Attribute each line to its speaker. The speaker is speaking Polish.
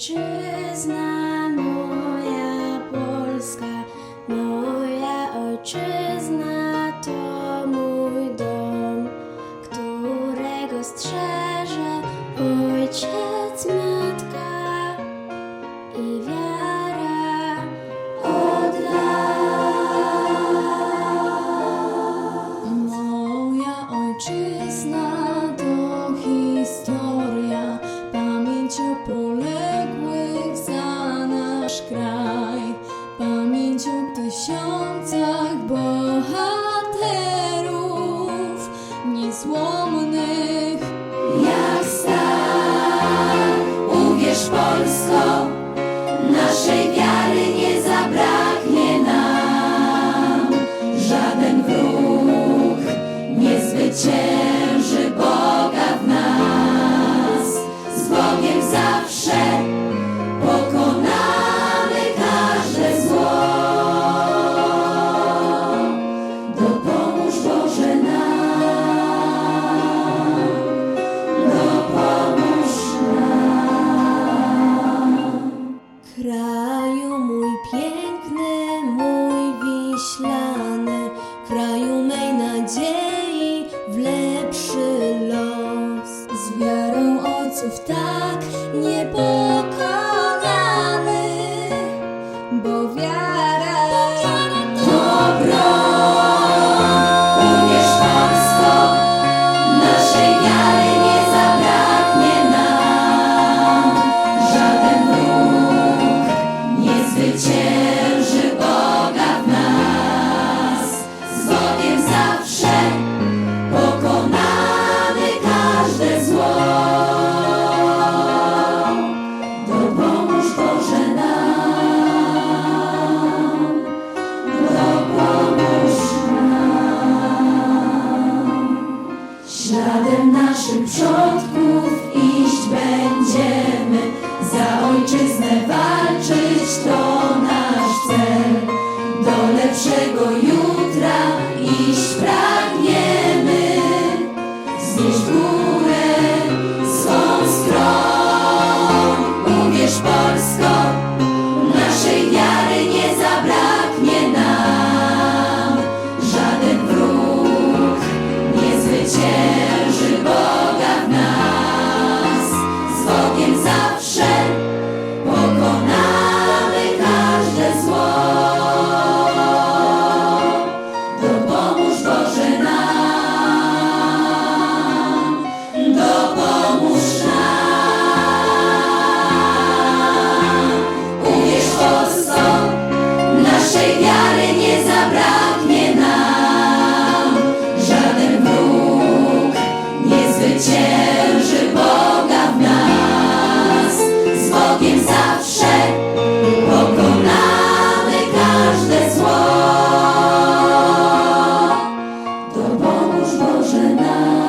Speaker 1: ojczyzna, moja Polska, moja ojczyzna to mój dom, którego strzeże ojciec, matka i wiara od lat. Moja ojczyzna o tysiącach bohaterów niezłomnych. Nam. 深秋 Bogiem zawsze pokonamy każde zło. Dopomóż Boże nam.